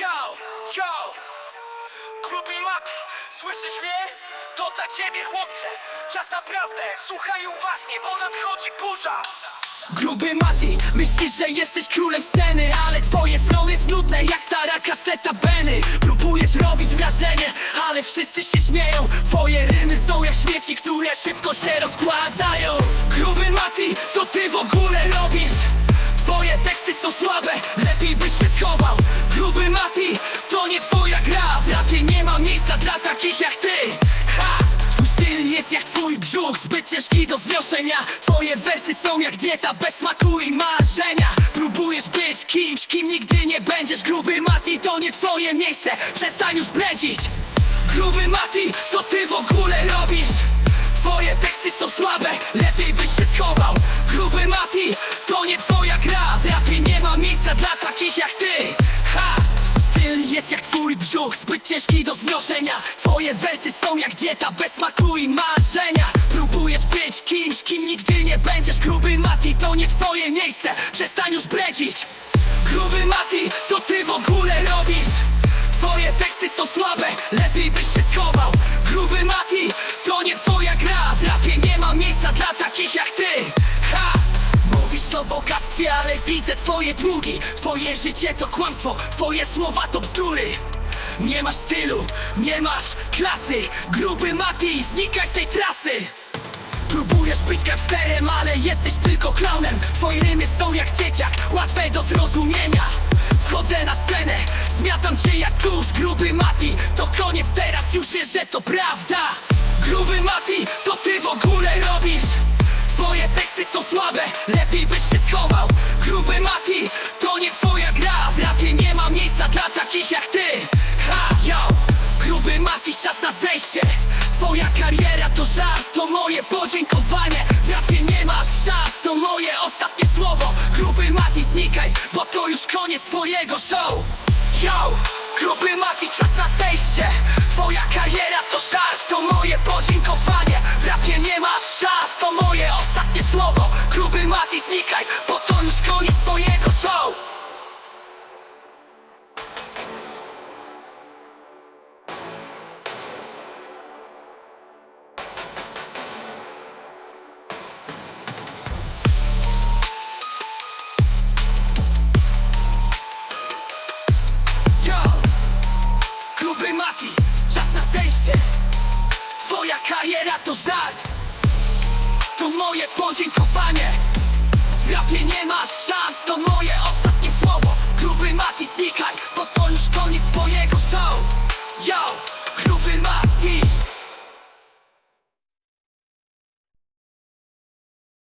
Yo, yo Gruby Mati, słyszysz mnie? To dla ciebie chłopcze. Czas naprawdę, słuchaj uważnie, bo nadchodzi burza. Gruby Mati, myślisz, że jesteś królem sceny Ale twoje flow jest nudne jak stara kaseta Benny. Próbujesz robić wrażenie, ale wszyscy się śmieją. Twoje rymy są jak śmieci, które szybko się rozkładają. Gruby Mati, co ty w ogóle robisz? Są słabe, lepiej byś się schował. Gruby Mati, to nie twoja gra. W rapie nie ma miejsca dla takich jak ty. Ha! Twój styl jest jak twój brzuch, zbyt ciężki do znoszenia. Twoje wersy są jak dieta bez smaku i marzenia. Próbujesz być kimś, kim nigdy nie będziesz. Gruby Mati, to nie twoje miejsce, przestań już brędzić. Gruby Mati, co ty w ogóle robisz? Twoje teksty są słabe, lepiej byś się schował dla takich jak ty. Ha! Styl jest jak twój brzuch, zbyt ciężki do znoszenia. Twoje wersy są jak dieta bez smaku i marzenia. Próbujesz być kimś, kim nigdy nie będziesz. Gruby Mati, to nie twoje miejsce, przestań już bredzić. Gruby Mati, co ty w ogóle robisz? Bogactwie, ale widzę twoje długi. Twoje życie to kłamstwo, twoje słowa to bzdury. Nie masz stylu, nie masz klasy. Gruby Mati, znikaj z tej trasy. Próbujesz być gangsterem, ale jesteś tylko klaunem. Twoje rymy są jak dzieciak, łatwe do zrozumienia. Wchodzę na scenę, zmiatam cię jak kurz. Gruby Mati, to koniec teraz, już wiesz, że to prawda. Gruby Mati, co ty w ogóle zejście Twoja kariera to żart, to moje podziękowanie. W rapie nie masz szans, to moje ostatnie słowo. Gruby Mati, znikaj, bo to już koniec twojego show. Yo! Gruby Mati, czas na zejście. Twoja kariera to żart, to moje podziękowanie. W rapie nie masz szans, Gruby Mati, czas na zejście. Twoja kariera to żart. To moje podziękowanie. W rapie nie masz szans, to moje ostatnie